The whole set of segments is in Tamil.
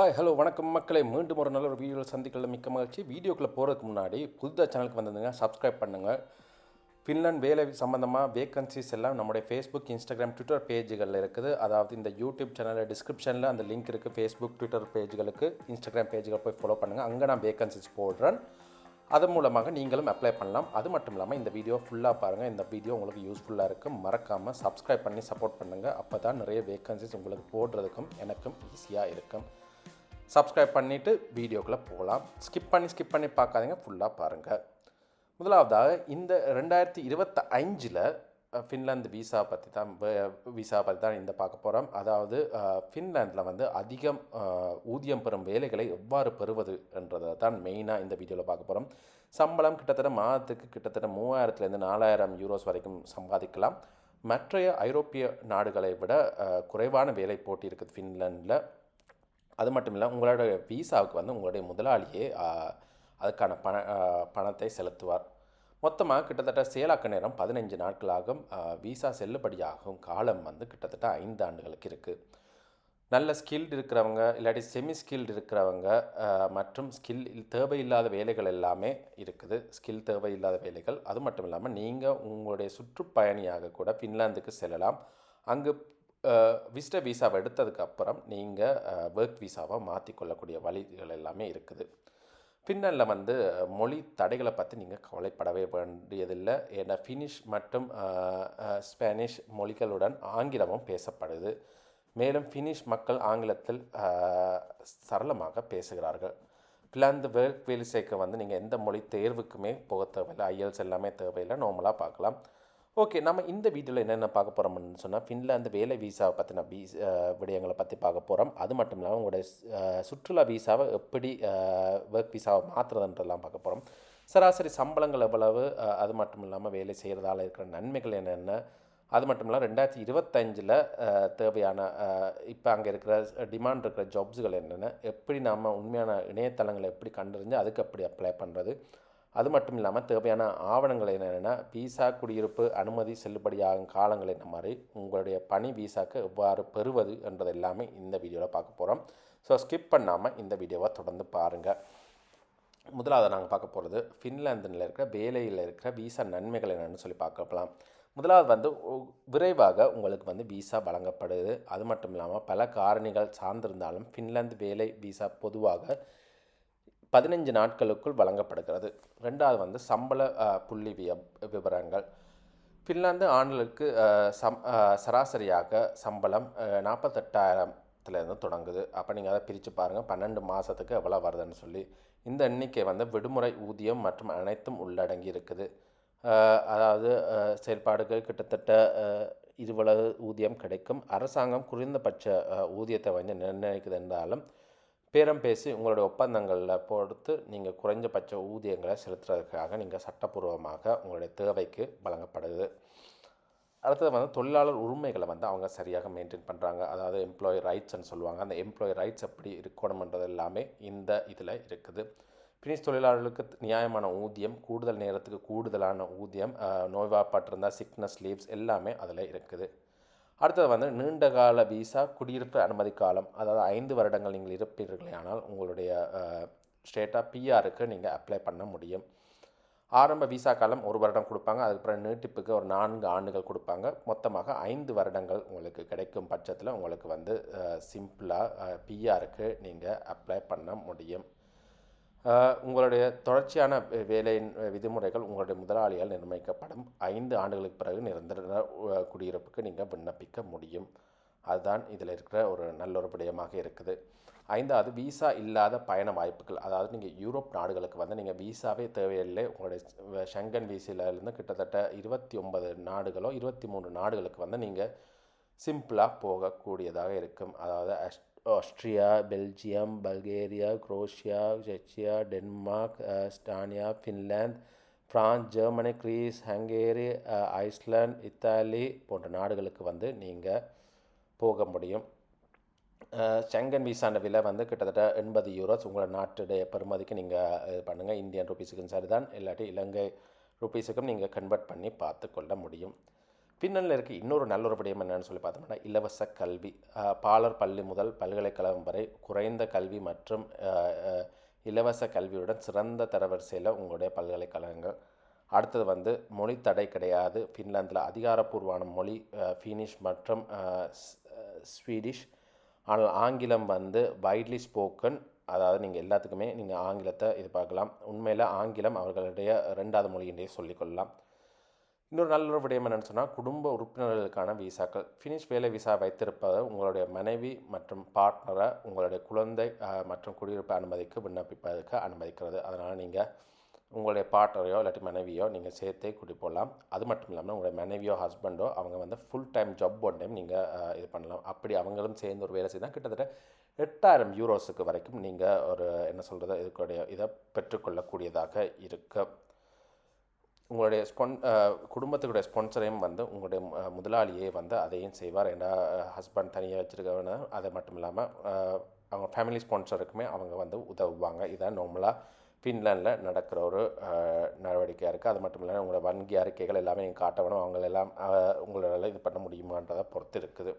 ஹாய் ஹலோ வணக்கம் மக்களை. மீண்டும் ஒரு நல்ல ஒரு வீடியோவில் சந்திக்கல. மிக்க மகிழ்ச்சி. வீடியோக்குள்ளே போகிறதுக்கு முன்னாடி புதுதாக சேனலுக்கு வந்ததுங்க சப்ஸ்கிரைப் பண்ணுங்கள் ஃபின்லாண்ட் வேலை சம்மந்தமாக வேகன்சிஸ் எல்லாம் நம்முடைய ஃபேஸ்புக் இன்ஸ்டாகிராம் ட்விட்டர் பேஜுகளில் இருக்குது. அதாவது இந்த யூடியூப் சேனலில் டிஸ்கிரிப்ஷனில் அந்த லிங்க் இருக்குது ஃபேஸ்புக் ட்விட்டர் பேஜுகளுக்கு இன்ஸ்டாகிராம் பேஜுகள் போய் ஃபாலோ பண்ணுங்கள் அங்கே நான் வேகன்சிஸ் போடுறேன். அதன் மூலமாக நீங்களும் அப்ளை பண்ணலாம். அது மட்டும் இல்லாமல் இந்த வீடியோ ஃபுல்லாக பாருங்கள் இந்த வீடியோ உங்களுக்கு யூஸ்ஃபுல்லாக இருக்கும். மறக்காமல் சப்ஸ்கிரைப் பண்ணி சப்போர்ட் பண்ணுங்கள் அப்போ தான் நிறைய வேகன்சிஸ் உங்களுக்கு போடுறதுக்கும் எனக்கும் ஈஸியாக இருக்கும். சப்ஸ்கிரைப் பண்ணிவிட்டு வீடியோக்குள்ளே போகலாம் ஸ்கிப் பண்ணி ஸ்கிப் பண்ணி பார்க்காதீங்க. ஃபுல்லாக பாருங்கள் முதலாவதாக இந்த ரெண்டாயிரத்தி இருபத்தி அஞ்சில் ஃபின்லாந்து விசா பற்றி தான் விசா பற்றி தான் இந்த பார்க்க போகிறோம் அதாவது ஃபின்லாண்டில் வந்து அதிகம் ஊதியம் பெறும் வேலைகளை எவ்வாறு பெறுவது என்றதை தான் மெயினாக இந்த வீடியோவில் பார்க்க போகிறோம் சம்பளம் கிட்டத்தட்ட மாதத்துக்கு கிட்டத்தட்ட மூவாயிரத்துலேருந்து நாலாயிரம் யூரோஸ் வரைக்கும் சம்பாதிக்கலாம். மற்றைய ஐரோப்பிய நாடுகளை விட குறைவான வேலை போட்டி இருக்குது ஃபின்லாண்டில் அது மட்டும் இல்லை உங்களோட விசாவுக்கு வந்து உங்களுடைய முதலாளியே அதுக்கான பண பணத்தை செலுத்துவார். மொத்தமாக கிட்டத்தட்ட செயலாக்க நேரம் பதினஞ்சு நாட்களாகும். விசா செல்லுபடியாகும் காலம் வந்து கிட்டத்தட்ட ஐந்து ஆண்டுகளுக்கு இருக்குது நல்ல ஸ்கில்டு இருக்கிறவங்க இல்லாட்டி செமி ஸ்கில்டு இருக்கிறவங்க மற்றும் ஸ்கில் தேவையில்லாத வேலைகள் எல்லாமே இருக்குது. ஸ்கில் தேவையில்லாத வேலைகள். அது மட்டும் இல்லாமல் நீங்கள் உங்களுடைய சுற்றுப்பயணியாக கூட ஃபின்லாந்துக்கு செல்லலாம். அங்கு விசிட்டர் விசாவை எடுத்ததுக்கப்புறம் நீங்கள் ஒர்க் விசாவை மாற்றிக்கொள்ளக்கூடிய வழிகள் எல்லாமே இருக்குது. ஃபின்லாண்டில் வந்து மொழி தடைகளை பற்றி நீங்கள் கவலைப்படவே வேண்டியதில்லை. ஏன்னா ஃபினிஷ் மற்றும் ஸ்பானிஷ் மொழிகளுடன் ஆங்கிலமும் பேசப்படுது. மேலும் ஃபினிஷ் மக்கள் ஆங்கிலத்தில் சரளமாக பேசுகிறார்கள். பிளாந்து வேர்க் வேலிசைக்கு வந்து நீங்கள் எந்த மொழி தேர்வுக்குமே போக தேவையில்லை. ஐஎல்ஸ் எல்லாமே தேவையில்லை. நார்மலாக பார்க்கலாம். ஓகே நம்ம இந்த வீடியோவில் என்னென்ன பார்க்க போகிறோம்னு சொன்னால் ஃபின்லாந்து வேலை வீசாவை பற்றின வீஸ் விடயங்களை பற்றி பார்க்க போகிறோம் அது மட்டும் இல்லாமல் உங்களுடைய சுற்றுலா வீசாவை எப்படி ஒர்க் வீசாவை மாற்றுறதுன்றதெல்லாம் பார்க்க போகிறோம் சராசரி சம்பளங்கள் எவ்வளவு? அது மட்டும் இல்லாமல் வேலை செய்கிறதால இருக்கிற நன்மைகள் என்னென்ன? அது மட்டும் இல்லாமல் ரெண்டாயிரத்தி இருபத்தஞ்சில் தேவையான இப்போ அங்கே இருக்கிற டிமாண்ட் இருக்கிற ஜாப்ஸுகள் என்னென்ன? எப்படி நாம் உண்மையான இணையதளங்களை எப்படி கண்டறிஞ்சு அதுக்கு எப்படி அப்ளை பண்ணுறது அது மட்டும் இல்லாமல் தேவையான ஆவணங்கள் என்னென்னா விசா குடியிருப்பு அனுமதி செல்லுபடியாகும் காலங்கள் என்ன மாதிரி உங்களுடைய பணி விசாக்கு எவ்வாறு பெறுவது என்றது எல்லாமே இந்த வீடியோவில் பார்க்க போகிறோம் ஸோ ஸ்கிப் பண்ணாமல் இந்த வீடியோவை தொடர்ந்து பாருங்கள் முதலாவது நாங்கள் பார்க்க போகிறது ஃபின்லாந்தில் இருக்கிற வேலையில் இருக்கிற விசா நன்மைகள் என்னென்னு சொல்லி பார்க்கலாம். முதலாவது வந்து விரைவாக உங்களுக்கு வந்து விசா வழங்கப்படுது. அது மட்டும் இல்லாமல் பல காரணிகள் சார்ந்திருந்தாலும் ஃபின்லாந்து வேலை விசா பொதுவாக பதினஞ்சு நாட்களுக்குள் வழங்கப்படுகிறது. ரெண்டாவது வந்து சம்பள புள்ளி விய விவரங்கள். ஃபின்லாந்து ஆண்களுக்கு சம் சராசரியாக சம்பளம் நாற்பத்தெட்டாயிரத்துலேருந்து தொடங்குது. அப்போ நீங்கள் அதை பிரித்து பாருங்கள் பன்னெண்டு மாதத்துக்கு எவ்வளோ வருதுன்னு சொல்லி. இந்த எண்ணிக்கை வந்து விடுமுறை ஊதியம் மற்றும் அனைத்தும் உள்ளடங்கி இருக்குது. அதாவது செயல்பாடுகள் கிட்டத்தட்ட அஹ், இவ்வளவு ஊதியம் கிடைக்கும். அரசாங்கம் குறைந்தபட்ச ஊதியத்தை வந்து நிர்ணயிக்குது என்றாலும் பேரம் பேசி உங்களுடைய ஒப்பந்தங்களில் பொறுத்து நீங்கள் குறைஞ்சபட்ச ஊதியங்களை செலுத்துறதுக்காக நீங்கள் சட்டப்பூர்வமாக உங்களுடைய தேவைக்கு வழங்கப்படுது. அடுத்தது வந்து தொழிலாளர் உரிமைகளை வந்து அவங்க சரியாக மெயின்டைன் பண்ணுறாங்க அதாவது எம்ப்ளாயி ரைட்ஸ்னு சொல்லுவாங்க. அந்த எம்ப்ளாயி ரைட்ஸ் எப்படி இருக்கணுமன்றது எல்லாமே இந்த இதில் இருக்குது. ஃபினிஷ் தொழிலாளர்களுக்கு நியாயமான ஊதியம் கூடுதல் நேரத்துக்கு கூடுதலான ஊதியம் அஹ், சிக்னஸ் லீவ்ஸ் எல்லாமே அதில் இருக்குது. அடுத்தது வந்து நீண்ட கால விசா குடியிருப்பு அனுமதி காலம் அதாவது ஐந்து வருடங்கள் நீங்கள் இருப்பீர்களே ஆனால் உங்களுடைய ஸ்டேட்டாக பிஆருக்கு நீங்கள் அப்ளை பண்ண முடியும். ஆரம்ப விசா காலம் ஒரு வருடம் கொடுப்பாங்க அதுக்கப்புறம் நீட்டிப்புக்கு ஒரு நான்கு ஆண்டுகள் கொடுப்பாங்க. மொத்தமாக ஐந்து வருடங்கள் உங்களுக்கு கிடைக்கும் பட்சத்தில் உங்களுக்கு வந்து சிம்பிளாக பிஆருக்கு நீங்கள் அப்ளை பண்ண முடியும். உங்களுடைய தொடர்ச்சியான வேலையின் விதிமுறைகள் உங்களுடைய முதலாளியால் நிர்ணயிக்கப்படும். ஐந்து ஆண்டுகளுக்கு பிறகு நிரந்தர குடியிருப்புக்கு நீங்கள் விண்ணப்பிக்க முடியும். அதுதான் இதில் இருக்கிற ஒரு நல்ல ஒரு விடயமாக இருக்குது. ஐந்தாவது விசா இல்லாத பயண வாய்ப்புகள். அதாவது நீங்கள் யூரோப் நாடுகளுக்கு வந்து நீங்கள் விசாவே தேவையில்லை. உங்களுடைய ஷங்கன் விசிலிருந்து கிட்டத்தட்ட இருபத்தி ஒன்பது நாடுகளோ இருபத்தி மூணு நாடுகளுக்கு வந்து நீங்கள் சிம்பிளாக போகக்கூடியதாக இருக்கும். அதாவது as- Austria Belgium Bulgaria Croatia Czechia Denmark Estonia Finland France Germany Greece Hungary Iceland Italy போன்ற நாடுகளுக்கு வந்து நீங்கள் போக முடியும். செங்கன் ஷெங்கன் விசான விலை வந்து கிட்டத்தட்ட எண்பது யூரோஸ். உங்களோட நாட்டுடைய பெருமதிக்கு நீங்கள் இது பண்ணுங்கள் இந்தியன் ருபீஸுக்கும் சரிதான். இல்லாட்டி இலங்கை ருபீஸுக்கும் நீங்கள் கன்வெர்ட் பண்ணி பார்த்து கொள்ள முடியும். பின்னணியில் இருக்க இன்னொரு நல்ல ஒரு விடயம் என்னன்னு சொல்லி பார்த்தோம்னா இலவச கல்வி. பாலர் பள்ளி முதல் பல்கலைக்கழகம் வரை குறைந்த கல்வி மற்றும் இலவச கல்வியுடன் சிறந்த தரவரிசையில் உங்களுடைய பல்கலைக்கழகங்கள். அடுத்தது வந்து மொழி தடை கிடையாது. ஃபின்லாந்தில் அதிகாரப்பூர்வமான மொழி ஃபினிஷ் மற்றும் ஸ்வீடிஷ் ஆனால் ஆங்கிலம் வந்து வைட்லி ஸ்போக்கன் அதாவது நீங்கள் எல்லாத்துக்குமே நீங்கள் ஆங்கிலத்தை இது பார்க்கலாம் உண்மையில் ஆங்கிலம் அவர்களுடைய ரெண்டாவது மொழியின்றே சொல்லிக்கொள்ளலாம் இன்னொரு நல்ல ஒரு விடயம் என்னென்னு சொன்னால் குடும்ப உறுப்பினர்களுக்கான விசாக்கள். ஃபினிஷ் வேலை விசா வைத்திருப்பதை உங்களுடைய மனைவி மற்றும் பார்ட்னரை உங்களுடைய குழந்தை மற்றும் குடியிருப்பு அனுமதிக்கு விண்ணப்பிப்பதற்கு அனுமதிக்கிறது. அதனால் நீங்கள் உங்களுடைய பார்ட்னரையோ இல்லாட்டி மனைவியோ நீங்கள் சேர்த்தே கூட்டி போகலாம் அது மட்டும் இல்லாமல் உங்களுடைய மனைவியோ ஹஸ்பண்டோ அவங்க வந்து full time job one time நீங்கள் இது பண்ணலாம். அப்படி அவங்களும் சேர்ந்து ஒரு வேலை செய்தால் கிட்டத்தட்ட எட்டாயிரம் யூரோஸுக்கு வரைக்கும் நீங்கள் ஒரு என்ன சொல்கிறது இதுக்குடைய இதை பெற்றுக்கொள்ளக்கூடியதாக இருக்குது உங்களுடைய ஸ்பொன் குடும்பத்துக்குடைய ஸ்பான்சரையும் வந்து உங்களுடைய முதலாளியே வந்து அதையும் செய்வார். ஏன்னா ஹஸ்பண்ட் தனியாக வச்சுருக்கவன அது மட்டும் இல்லாமல் அவங்க ஃபேமிலி ஸ்பான்சருக்குமே அவங்க வந்து உதவுவாங்க. இதான் நார்மலாக ஃபின்லாண்டில் நடக்கிற ஒரு நடவடிக்கையாக இருக்குது அது மட்டும் இல்லாமல் உங்களோட வங்கி அறிக்கைகள் எல்லாமே நீங்கள் காட்ட வேணும் அவங்களெல்லாம் உங்களால் இது பண்ண முடியுமான்றதை பொறுத்து இருக்குது.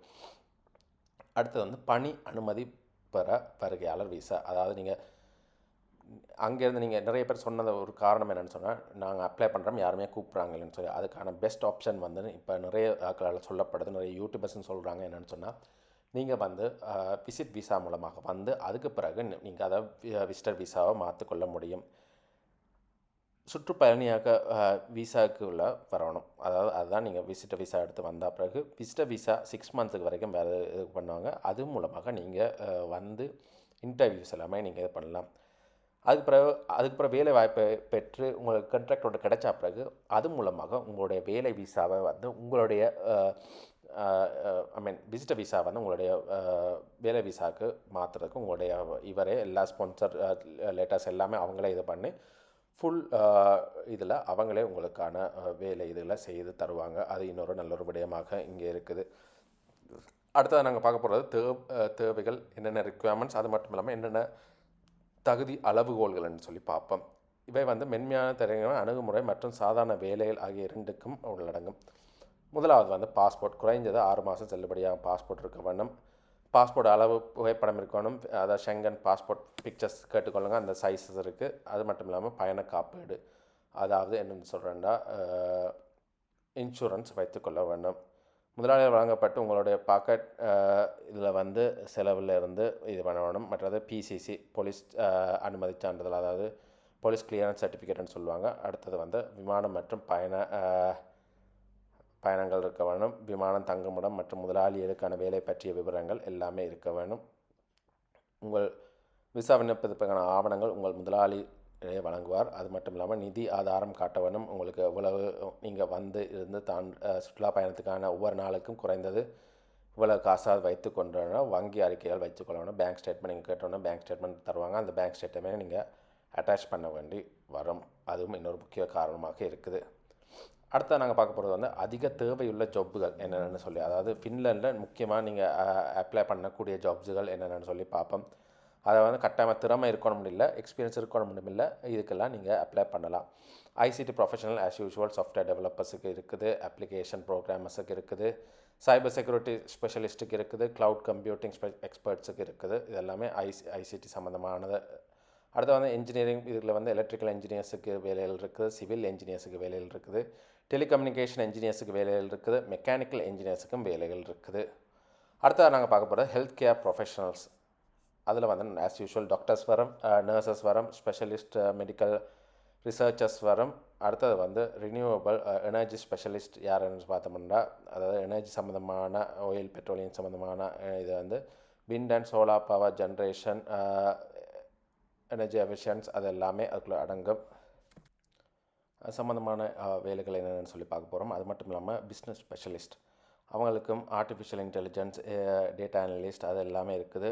அடுத்தது வந்து பணி அனுமதி பெற வருகையாளர் விசா அதாவது நீங்கள் அங்கேருந்து நீங்கள் நிறைய பேர் சொன்னது ஒரு காரணம் என்னென்னு சொன்னால் நாங்கள் அப்ளை பண்ணுறோம் யாருமே கூப்பிட்றாங்கன்னு சொல்லி. அதுக்கான பெஸ்ட் ஆப்ஷன் வந்து இப்போ நிறைய சொல்லப்படுது நிறைய யூடியூபர்ஸ்னு சொல்கிறாங்க என்னென்னு சொன்னால் நீங்கள் வந்து விசிட் விசா மூலமாக வந்து அதுக்கு பிறகு நீங்கள் அதை விசிட்டர் விசாவை மாற்றிக்கொள்ள முடியும். சுற்றுப்பயணியாக விசாவுக்குள்ள வரணும். அதாவது அதுதான் நீங்கள் விசிட்டர் விசா எடுத்து வந்த பிறகு விசிட்டர் விசா சிக்ஸ் மந்த்துக்கு வரைக்கும் வேறு இது பண்ணுவாங்க. அது மூலமாக நீங்கள் வந்து இன்டர்வியூஸ் எல்லாமே நீங்கள் இது பண்ணலாம். அதுக்கு பிறகு அதுக்கு பிறகு வேலை வாய்ப்பை பெற்று உங்களுக்கு கன்ட்ராக்டரோட கிடைச்சா பிறகு அது மூலமாக உங்களுடைய வேலை விசாவை வந்து உங்களுடைய ஐ மீன் விசிட்டர் விசா வந்து உங்களுடைய வேலை விசாவுக்கு மாற்றுறதுக்கு உங்களுடைய இவரே எல்லா ஸ்பான்சர் லெட்டர்ஸ் எல்லாமே அவங்களே இது பண்ணி ஃபுல் இதில் அவங்களே உங்களுக்கான வேலை இதில் செய்து தருவாங்க. அது இன்னொரு நல்ல ஒரு விடயமாக இங்கே இருக்குது. அடுத்தது நாங்கள் பார்க்க போகிறது தே தேவைகள் என்னென்ன ரெக்குயர்மெண்ட்ஸ் அது மட்டும் இல்லாமல் என்னென்ன தகுதி அளவுகோல்கள்னு சொல்லி பார்ப்போம். இவை வந்து மென்மையான திறமையான அணுகுமுறை மற்றும் சாதாரண வேலைகள் ஆகிய இரண்டுக்கும் உள்ளடங்கும். முதலாவது வந்து பாஸ்போர்ட். குறைஞ்சது ஆறு மாதம் செல்லுபடியாகும் பாஸ்போர்ட் இருக்க வேண்டும். பாஸ்போர்ட் அளவு புகைப்படம் இருக்கணும் அதாவது ஷெங்கன் பாஸ்போர்ட் பிக்சர்ஸ் கேட்டுக்கொள்ளுங்க. அந்த சைஸஸ் இருக்குது அது மட்டும் இல்லாமல் பயண காப்பீடு. அதாவது என்னென்னு சொல்கிறேன்னா இன்சூரன்ஸ் வைத்துக்கொள்ள வேண்டும். முதலாளியால் வழங்கப்பட்டு உங்களுடைய பாக்கெட் இதில் வந்து செலவில் இருந்து இது பண்ணணும். மற்றது பிசிசி போலீஸ் அனுமதி சான்றிதழ் அதாவது போலீஸ் கிளியரன்ஸ் சர்டிஃபிகேட்னு சொல்லுவாங்க. அடுத்தது வந்து விமானம் மற்றும் பயண பயணங்கள் இருக்க வேணும். விமானம் தங்குமிடம் மற்றும் முதலாளிகளுக்கான வேலை பற்றிய விவரங்கள் எல்லாமே இருக்க வேணும். உங்கள் விசா விண்ணப்பதற்கான ஆவணங்கள் உங்கள் முதலாளி வழங்குவார். அது மட்டும் இல்லாமல் நிதி ஆதாரம் காட்டவனும் உங்களுக்கு இவ்வளவு நீங்கள் வந்து இருந்து தான் சுற்றுலா பயணத்துக்கான ஒவ்வொரு நாளுக்கும் குறைந்தது இவ்வளோ காசாக வைத்து கொண்டோன்னா வங்கி அறிக்கைகள் வைத்துக்கொள்ளணும் பேங்க் ஸ்டேட்மெண்ட் நீங்கள் கேட்டோன்னா பேங்க் ஸ்டேட்மெண்ட் தருவாங்க. அந்த பேங்க் ஸ்டேட்மெண்ட் நீங்கள் அட்டாச் பண்ண வேண்டி வரும். அதுவும் இன்னொரு முக்கிய காரணமாக இருக்குது. அடுத்து நாங்கள் பார்க்க போகிறது வந்து அதிக தேவையுள்ள ஜாப்புகள் என்னென்னு சொல்லி. அதாவது ஃபின்லாண்டில் முக்கியமாக நீங்கள் அப்ளை பண்ணக்கூடிய ஜாப்ஸுகள் என்னென்னு சொல்லி பார்ப்போம். அதை வந்து கட்டாயமாக திறமை இருக்கணும் இல்லை எக்ஸ்பீரியன்ஸ் இருக்கணும் இல்லை இதுக்கெல்லாம் நீங்கள் அப்ளை பண்ணலாம். ICT professional as usual software டெவலப்பர்ஸுக்கு இருக்குது அப்ளிகேஷன் ப்ரோக்ராமர்ஸுக்கு இருக்குது சைபர் செக்யூரிட்டி ஸ்பெஷலிஸ்ட்டுக்கு இருக்குது க்ளவுட் கம்ப்யூட்டிங் எக்ஸ்பர்ட்ஸுக்கு இருக்குது. இது எல்லாமே ஐசி ஐசிடி சம்மந்தமானது அடுத்து வந்து இன்ஜினியரிங் இதில் வந்து எலக்ட்ரிக்கல் இன்ஜினியர்ஸுக்கு வேலைகள் இருக்குது சிவில் இன்ஜினியர்ஸுக்கு வேலைகள் இருக்குது டெலிகம்யூனிகேஷன் இன்ஜினியர்ஸுக்கு வேலைகள் இருக்குது மெக்கானிக்கல் இன்ஜினியர்ஸுக்கும் வேலைகள் இருக்குது. அடுத்தது நாங்கள் பார்க்க போகிறது ஹெல்த் கேர் ப்ரொஃபஷனல்ஸ் அதில் வந்து ஆஸ் யூஷுவல் டாக்டர்ஸ் வரும் நர்சஸ் வரும் ஸ்பெஷலிஸ்ட் மெடிக்கல் ரிசர்ச்சர்ஸ் வரும். அடுத்தது வந்து ரினியூவபிள் எனர்ஜி ஸ்பெஷலிஸ்ட் யாருன்னு பார்த்தோம்னா அதாவது எனர்ஜி சம்மந்தமான ஆயில் பெட்ரோலியம் சம்மந்தமான இது வந்து wind and solar power generation energy efficiency அது எல்லாமே அதுக்குள்ளே அடங்கும். சம்மந்தமான வேலைகள் என்னென்னு சொல்லி பார்க்க போகிறோம் அது மட்டும் இல்லாமல் பிஸ்னஸ் ஸ்பெஷலிஸ்ட் அவங்களுக்கும் ஆர்டிஃபிஷியல் இன்டெலிஜென்ஸ் டேட்டா அனலிஸ்ட் அது எல்லாமே இருக்குது.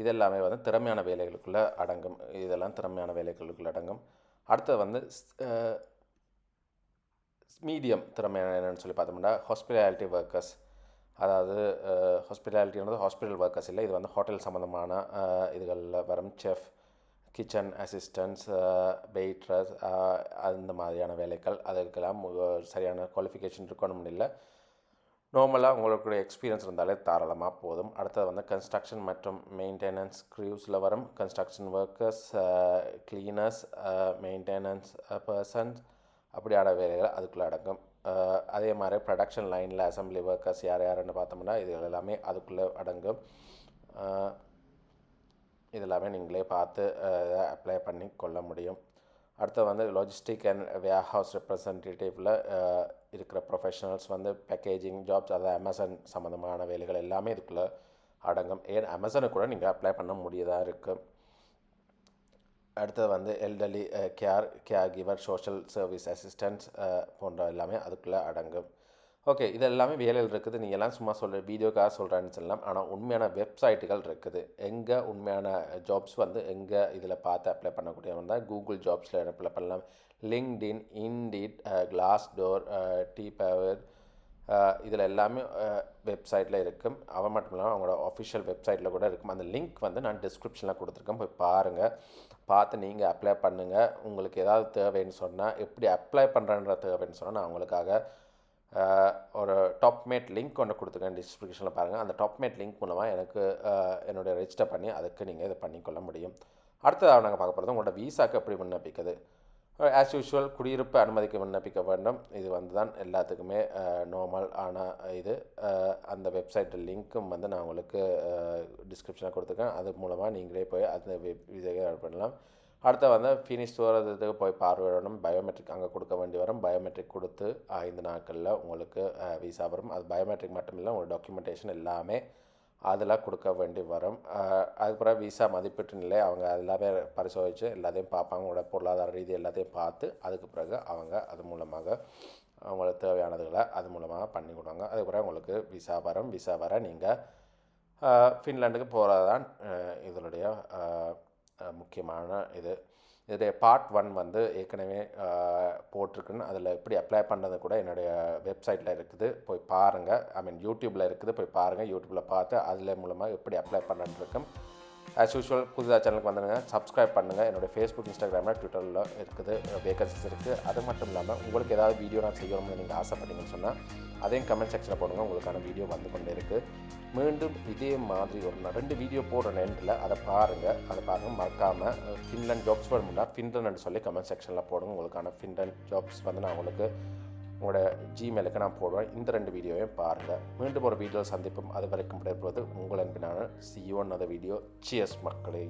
இதெல்லாமே வந்து திறமையான வேலைகளுக்குள்ளே அடங்கும். இதெல்லாம் திறமையான வேலைகளுக்குள்ளே அடங்கும். அடுத்தது வந்து மீடியம் திறமையான என்னென்னு சொல்லி பார்த்தோம்னா ஹாஸ்பிட்டாலிட்டி ஒர்க்கர்ஸ் அதாவது ஹாஸ்பிட்டாலிட்டின்றது ஹாஸ்பிட்டல் ஒர்க்கர்ஸ் இல்லை. இது வந்து ஹோட்டல் சம்மந்தமான இதுகளில் வரும். செஃப் கிச்சன் அசிஸ்டன்ஸ் வெயிட்ரஸ் அந்த மாதிரியான வேலைகள். அதுக்கெல்லாம் சரியான குவாலிஃபிகேஷன் இருக்கணும் இல்லை. நார்மலாக உங்களுக்கு எக்ஸ்பீரியன்ஸ் இருந்தாலே தாராளமாக போதும். அடுத்தது வந்து கன்ஸ்ட்ரக்ஷன் மற்றும் மெயின்டெனன்ஸ் க்ரூஸில் வரும். Construction workers cleaners maintenance persons அப்படியான வேலைகள் அதுக்குள்ளே அடங்கும். Uh, அதே மாதிரி ப்ரொடக்ஷன் லைனில் அசம்பிளி ஒர்க்கர்ஸ் யார் யாருன்னு பார்த்தோம்னா இது எல்லாமே அதுக்குள்ளே அடங்கும். Uh, இதெல்லாமே இது எல்லாமே நீங்களே பார்த்து uh, அப்ளை பண்ணி கொள்ள முடியும். அடுத்து வந்து லாஜிஸ்டிக் அண்ட் வேர் ஹவுஸ் ரெப்ரசன்டேட்டிவில் இருக்கிற ப்ரொஃபஷனல்ஸ் வந்து பேக்கேஜிங் ஜாப்ஸ் அதாவது அமேசான் சம்மந்தமான வேலைகள் எல்லாமே இதுக்குள்ளே அடங்கும். ஏன்? அமேசானுக்கு கூட நீங்கள் அப்ளை பண்ண முடியதாக இருக்குது அடுத்தது வந்து elderly care caregiver social service assistance போன்ற எல்லாமே அதுக்குள்ளே அடங்கும். ஓகே இது எல்லாமே வேலையில் இருக்குது. நீங்கள் எல்லாம் சும்மா சொல்கிற வீடியோக்காக சொல்கிறேன்னு சொல்லலாம். ஆனால் உண்மையான வெப்சைட்டுகள் இருக்குது. எங்கே உண்மையான ஜாப்ஸ் வந்து எங்கே இதில் பார்த்து அப்ளை பண்ணக்கூடியவங்க தான் கூகுள் ஜாப்ஸில் அப்ளை பண்ணலாம். லிங்க்டின் இன்டிட் கிளாஸ் டோர் டீ பவர் இதில் எல்லாமே uh, வெப்சைட்டில் இருக்கும். அவன் மட்டும் இல்லாமல் அவங்களோட அஃபிஷியல் வெப்சைட்டில் கூட இருக்கும். அந்த லிங்க் வந்து நான் டிஸ்கிரிப்ஷனில் கொடுத்துருக்கேன். போய் பாருங்கள் பார்த்து நீங்கள் அப்ளை பண்ணுங்கள் உங்களுக்கு ஏதாவது தேவைன்னு சொன்னால் எப்படி அப்ளை பண்ணுறன்ற தேவைன்னு சொன்னால் நான் உங்களுக்காக uh, ஒரு டாப்மேட் லிங்க் ஒன்று கொடுத்துருக்கேன் டிஸ்கிரிப்ஷனில் பாருங்கள் அந்த டாப்மேட் லிங்க் மூலமாக எனக்கு uh, என்னுடைய ரெஜிஸ்டர் பண்ணி அதுக்கு நீங்கள் இதை பண்ணிக்கொள்ள முடியும். அடுத்ததாக நாங்கள் பார்க்க போகிறது உங்களோட வீசாவுக்கு எப்படி விண்ணப்பிக்குது? ஆஸ் யூஷுவல் குடியிருப்பு அனுமதிக்கு விண்ணப்பிக்க வேண்டும். இது வந்து தான் எல்லாத்துக்குமே uh, நார்மல் ஆன இது. Uh, அந்த வெப்சைட் லிங்க்கும் வந்து நான் உங்களுக்கு uh, டிஸ்கிரிப்ஷனில் கொடுத்துருக்கேன். அது மூலமாக நீங்களே போய் அந்த வெப் இதை பண்ணலாம். அடுத்து வந்து ஃபினிஷ் தூரத்துக்கு போய் பார்வையிடணும் பயோமெட்ரிக் அங்கே கொடுக்க வேண்டி வரும். பயோமெட்ரிக் கொடுத்து ஐந்து நாட்களில் உங்களுக்கு விசா வரும். அது பயோமெட்ரிக் மட்டும் இல்லை உங்களோட டாக்குமெண்டேஷன் எல்லாமே அதில் கொடுக்க வேண்டி வரும். அதுக்கப்புறம் விசா மதிப்பீட்டு நிலை அவங்க எல்லாமே பரிசோதித்து எல்லாத்தையும் பார்ப்பாங்க. உங்களோட பொருளாதார ரீதி எல்லாத்தையும் பார்த்து அதுக்கு பிறகு அவங்க அது மூலமாக அவங்களுக்கு தேவையானதுகளை அது மூலமாக பண்ணி கொடுவாங்க அதுக்கப்புறம் உங்களுக்கு விசா வரும். விசா வர நீங்கள் ஃபின்லாண்டுக்கு போகிறது தான் இதனுடைய முக்கியமான இது. இதோடைய பார்ட் ஒன் வந்து ஏற்கனவே போட்டிருக்குன்னு அதில் எப்படி அப்ளை பண்ணுறது கூட என்னுடைய வெப்சைட்டில் இருக்குது. போய் பாருங்கள் ஐ மீன் யூடியூப்பில் இருக்குது. போய் பாருங்கள் யூடியூப்பில் பார்த்து அதில் மூலமாக எப்படி அப்ளை பண்ணுறதுக்கும் ஆஸ் யூஷுவல் புதுதாக சேனலுக்கு வந்துடுங்க சப்ஸ்கிரைப் பண்ணுங்கள் என்னோடய ஃபேஸ்புக் இன்ஸ்டாகிராமில் ட்விட்டரில் இருக்குது. வேகன்சிஸ் இருக்குது அது மட்டும் இல்லாமல் உங்களுக்கு ஏதாவது வீடியோ நான் செய்யணும்னு நீங்கள் ஆசைப்பட்டீங்கன்னு சொன்னால் அதையும் கமெண்ட் செக்ஷனில் போடுங்க. உங்களுக்கான வீடியோ வந்து கொண்டே இருக்குது மீண்டும் இதே மாதிரி ஒரு ரெண்டு வீடியோ போடுற நெண்டில் அதை பாருங்கள் அதை பாருங்கள் மறக்காமல் ஃபின்லாண்ட் ஜாப்ஸ் வேணும்னா ஃபின்லாண்ட் சொல்லி கமெண்ட் செக்ஷனில் போடுங்க. உங்களுக்கான ஃபின்லாண்ட் ஜாப்ஸ் வந்து நான் உங்களுக்கு உங்களோட ஜிமெயிலுக்கு நான் போடுவேன். இந்த ரெண்டு வீடியோவையும் பாருங்கள் மீண்டும் ஒரு வீடியோவில் சந்திப்போம். அது வரைக்கும் விடைபெறுவது உங்கள் அன்பினான சியோன் அந்த வீடியோ சியஸ் மக்களே.